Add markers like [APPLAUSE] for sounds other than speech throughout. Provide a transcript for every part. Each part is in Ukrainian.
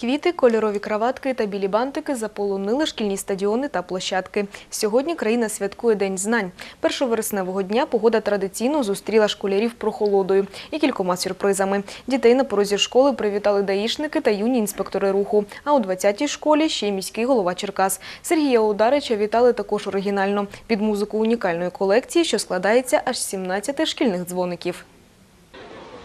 Квіти, кольорові краватки та білі бантики заполонили шкільні стадіони та площадки. Сьогодні країна святкує День знань. 1 вересневого дня погода традиційно зустріла школярів прохолодою і кількома сюрпризами. Дітей на порозі школи привітали даїшники та юні інспектори руху. А у 20-й школі ще й міський голова Черкас. Сергія Ударича вітали також оригінально під музику унікальної колекції, що складається аж з 17 шкільних дзвоників.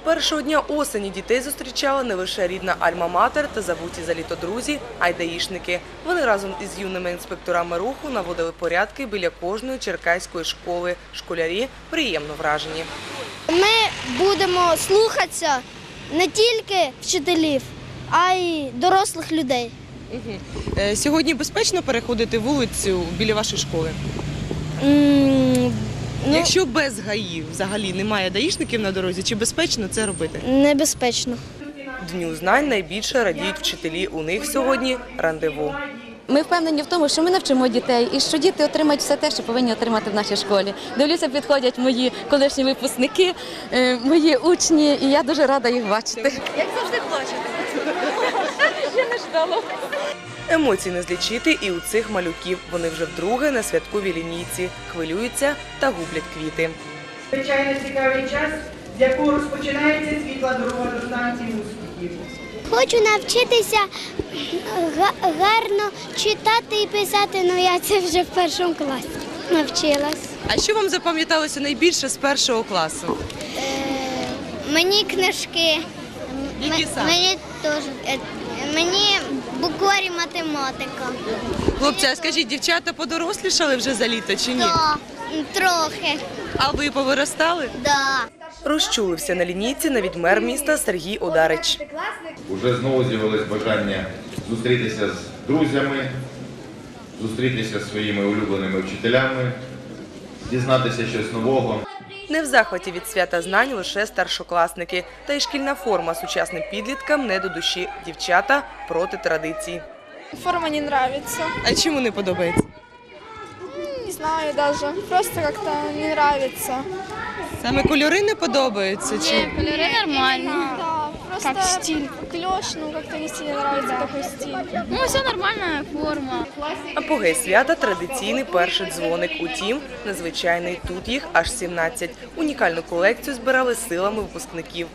Першого дня осені дітей зустрічали не лише рідна Альма-Матер та забуті за літо друзі, а й даїшники. Вони разом із юними інспекторами руху наводили порядки біля кожної черкаської школи. Школярі приємно вражені. Ми будемо слухатися не тільки вчителів, а й дорослих людей. Е, Сьогодні безпечно переходити вулицю біля вашої школи. Якщо без ГАІ взагалі немає даїшників на дорозі, чи безпечно це робити? небезпечно. Дню знань найбільше радіють вчителі. У них сьогодні рандеву. Ми впевнені в тому, що ми навчимо дітей і що діти отримають все те, що повинні отримати в нашій школі. Дивлюся, підходять мої колишні випускники, е, мої учні, і я дуже рада їх бачити. Як завжди плачете. [LAUGHS] Ще не ждала. Емоцій не злічити і у цих малюків. Вони вже вдруге на святковій лінійці хвилюються та гублять квіти. Звичайно цікавий час, з якого розпочинається світла дорога до станції успіхів. Хочу навчитися гарно читати і писати, але я це вже в першому класі навчилась. А що вам запам'яталося найбільше з першого класу? Мені книжки. Які саме? Мені теж. е, Мені букварі математика. Хлопці, а скажіть, дівчата подорослішали вже за літо чи ні? Так, трохи. А ви повиростали? Да. Розчулився на лінійці навіть мер міста Сергій Одарич. Уже знову з'явилось бажання зустрітися з друзями, зустрітися зі своїми улюбленими вчителями, дізнатися щось нового. Не в захваті від свята знань лише старшокласники. Та й шкільна форма сучасним підліткам не до душі. Дівчата проти традицій. Форма не нравится. А чому не подобається? Не знаю даже. Просто как-то не нравится. Саме кольори не подобаються? Чи Кольоры нормально. Да, просто как стиль. Клеш, ну как-то не сильно нравится такой стиль. Ну, все нормальная форма. апогей свята традиційний перший дзвоник. Утім, незвичайний тут їх аж 17. Унікальну колекцію збирали силами випускників.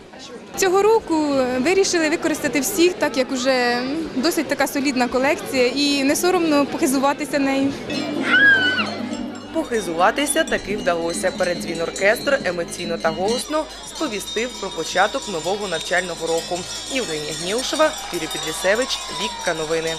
Цього року вирішили використати всіх, так як уже досить така солідна колекція, і не соромно похизуватися нею. Похизуватися таки вдалося. Передзвін оркестр емоційно та голосно сповістив про початок нового навчального року. Євгенія Гнілшева, Юрій Підлісевич, Вікка Новини.